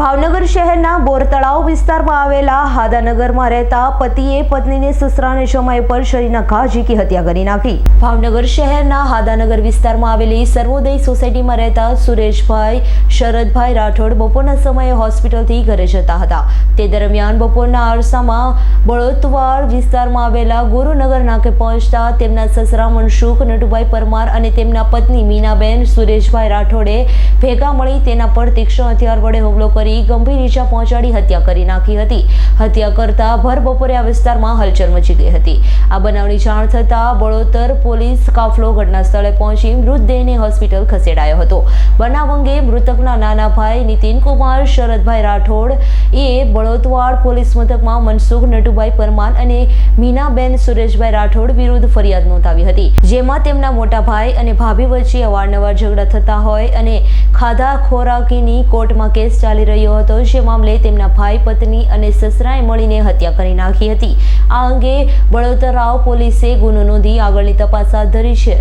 ભાવનગર શહેરના બોરતળાવ વિસ્તારમાં આવેલા હાદાનગરમાં રહેતા પતિએ પત્નીને સસરાને જમાઈ પર શરીરના ઘા ઝીકી હત્યા કરી નાખી. ભાવનગર શહેરના હાદાનગર વિસ્તારમાં આવેલી સર્વોદય સોસાયટીમાં રહેતા સુરેશભાઈ, શરદભાઈ રાઠોડ બપોરના સમયે હોસ્પિટલથી ઘરે જતા હતા. તે દરમિયાન બપોરના આરસામાં બળોતવાડ વિસ્તારમાં આવેલા ગુરુનગર નાકે પહોંચતા તેમના સસરા મનસુખ, નટુભાઈ પરમાર અને તેમના પત્ની મીનાબેન સુરેશભાઈ રાઠોડે ભેગા મળી તેના પર તીક્ષ્ણ હથિયાર વડે હુમલો કરી ગંભીર ઈજા પહોંચાડી હત્યા કરી નાખી હતી. હત્યા કરતા ભર બપોરે આ વિસ્તારમાં હલચલ મચી ગઈ હતી. આ બનાવની જાણ થતાં બળોતર પોલીસ કાફલો ઘટના સ્થળે પહોંચી મૃતદેહને હોસ્પિટલ ખસેડાયો હતો. બનાવ અંગે મૃતકના નાના ભાઈ નીતિન કુમાર, શરદભાઈ રાઠોડ એ બળોતવાડ પોલીસ મથકમાં મનસુખ નટુભાઈ પરમાર અને મીનાબેન સુરેશભાઈ રાઠોડ વિરુદ્ધ ફરિયાદ નોંધાવી હતી. જેમાં તેમના મોટા ભાઈ અને ભાભી વચ્ચે અવારનવાર ઝઘડા થતા હોય અને ખાધા ખોરાકીની કોર્ટમાં કેસ ચાલી રહ્યો હતો, જે મામલે તેમના ભાઈ, પત્ની અને સસરાએ મળીને હત્યા કરી નાખી હતી. આ અંગે બળોતરાવ પોલીસે ગુનો નોંધી આગળની તપાસ હાથ ધરી છે.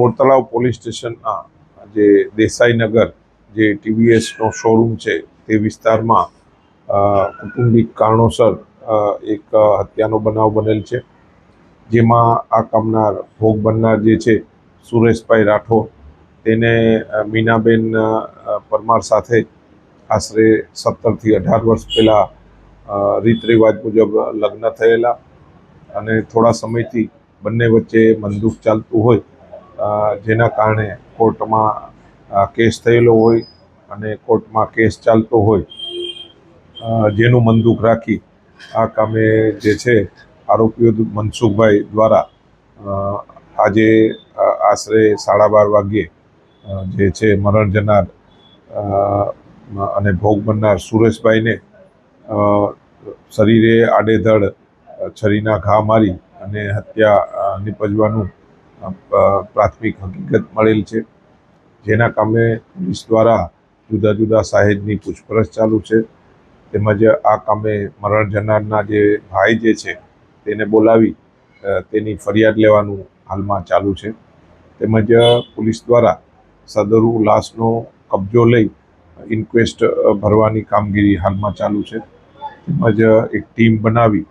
મોરતલાવ પોલીસ સ્ટેશનના જે દેસાઈનગર જે ટીવીએસનો શોરૂમ છે તે વિસ્તારમાં કુટુંબિક કારણોસર એક હત્યાનો બનાવ બનેલ છે, જેમાં આ કામનાર, ભોગ બનનાર જે છે, સુરેશભાઈ રાઠોડ, તેને મીનાબેન પરમાર સાથે આશરે સત્તરથી અઢાર વર્ષ પહેલાં રીત રિવાજ મુજબ લગ્ન થયેલા અને થોડા સમયથી બંને વચ્ચે બંદૂક ચાલતું હોય જેના કારણે કોર્ટમાં કેસ થયેલો હોય અને કોર્ટમાં કેસ ચાલતો હોય. જેનું બંદૂક રાખી આ કામે જે છે આરોપીઓ મનસુખભાઈ દ્વારા આજે આશરે સાડા બાર વાગ્યે જે છે મરણ જનાર અને ભોગ બનનાર સુરેશભાઈને શરીરે આડેધડ છરીના ઘા મારી અને હત્યા નિપજવાનું પ્રાથમિક હકીકત મળેલ છે. જેના કામે પોલીસ દ્વારા જુદા જુદા સાહેબની પૂછપરછ ચાલુ છે. તેમજ આ કામે મરણ જનારના જે ભાઈ જે છે, તેને બોલાવી તેની ફરિયાદ લેવાનું હાલમાં ચાલુ છે. તેમજ પોલીસ દ્વારા સદરુ લાશનો કબજો લઈ ઇન્ક્વેસ્ટ ભરવાની કામગીરી હાલમાં ચાલુ છે. તેમજ એક ટીમ બનાવી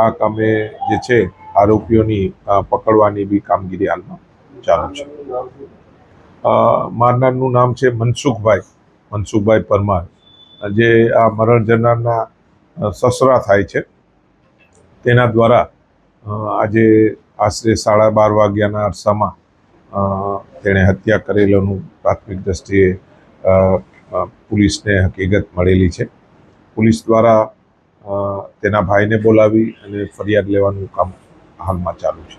આ કામે જે છે, આરોપીઓની પકડવાની બી કામગીરી હાલમાં ચાલુ છે. મારનારનું નામ છે મનસુખભાઈ મનસુખભાઈ પરમાર. જે આ મરણ જનારના સસરા થાય છે, તેના દ્વારા આજે આશરે સાડા બાર વાગ્યાના અરસામાં તેણે હત્યા કરેલોનું પ્રાથમિક દ્રષ્ટિએ પોલીસને હકીકત મળેલી છે. પોલીસ દ્વારા તેના ભાઈને બોલાવી અને ફરિયાદ લેવાનું કામ હાલમાં ચાલુ છે.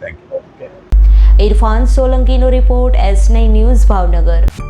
થેન્ક યુ ઇરફાન સોલંકીનો રિપોર્ટ એસ ન્યૂઝ ભાવનગર.